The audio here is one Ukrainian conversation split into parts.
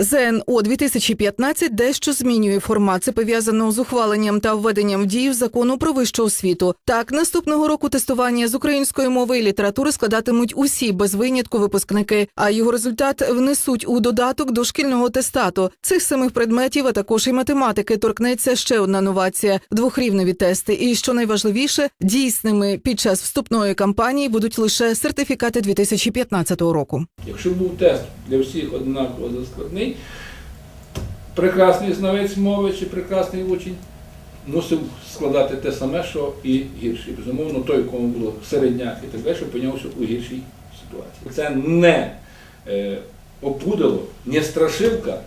ЗНО 2015 дещо змінює формат. Це пов'язано з ухваленням та введенням в дію закону про вищу освіту. Так, наступного року тестування з української мови і літератури складатимуть усі без винятку випускники, а його результат внесуть у додаток до шкільного атестату. Цих самих предметів, а також і математики, торкнеться ще одна новація двохрівневі тести. І що найважливіше, дійсними під час вступної кампанії будуть лише сертифікати 2015 року. Якщо був тест для всіх однаково заскладний, прекрасний знавець мови чи прекрасний учень мусив складати те саме, що і гірший. Безумовно, той, кому було середняк і так далі, опинявся у гіршій ситуації. Це не е, опудало, не страшилка,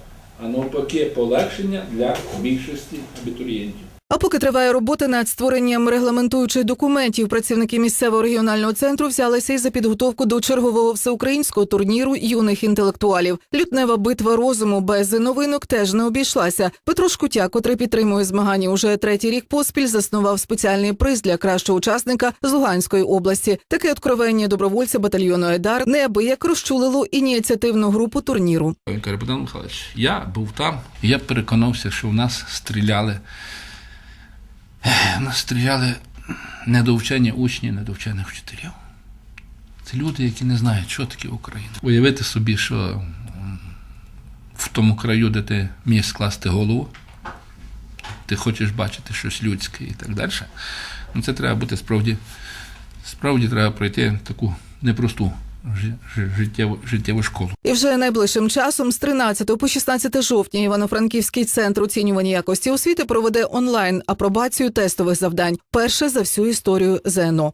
а навпаки полегшення для більшості абітурієнтів. А поки триває робота над створенням регламентуючих документів, працівники місцевого регіонального центру взялися і за підготовку до чергового всеукраїнського турніру юних інтелектуалів. Лютнева битва розуму без новинок теж не обійшлася. Петро Шкутя, котрий підтримує змагання уже третій рік поспіль, заснував спеціальний приз для кращого учасника з Луганської області. Таке откровення добровольця батальйону Айдар неабияк розчулило ініціативну групу турніру. Він я був там, я переконався, що в нас стріляли. Нас стріляли недовчені учні, недовчених вчителів. Це люди, які не знають, що таке Україна. Уявити собі, що в тому краю, де ти міг скласти голову, ти хочеш бачити щось людське і так далі. Ну, це треба бути справді, справді треба пройти таку непросту життєву, життєву школу. І вже найближчим часом з 13 по 16 жовтня Івано-Франківський центр оцінювання якості освіти проведе онлайн апробацію тестових завдань. Перше за всю історію ЗНО.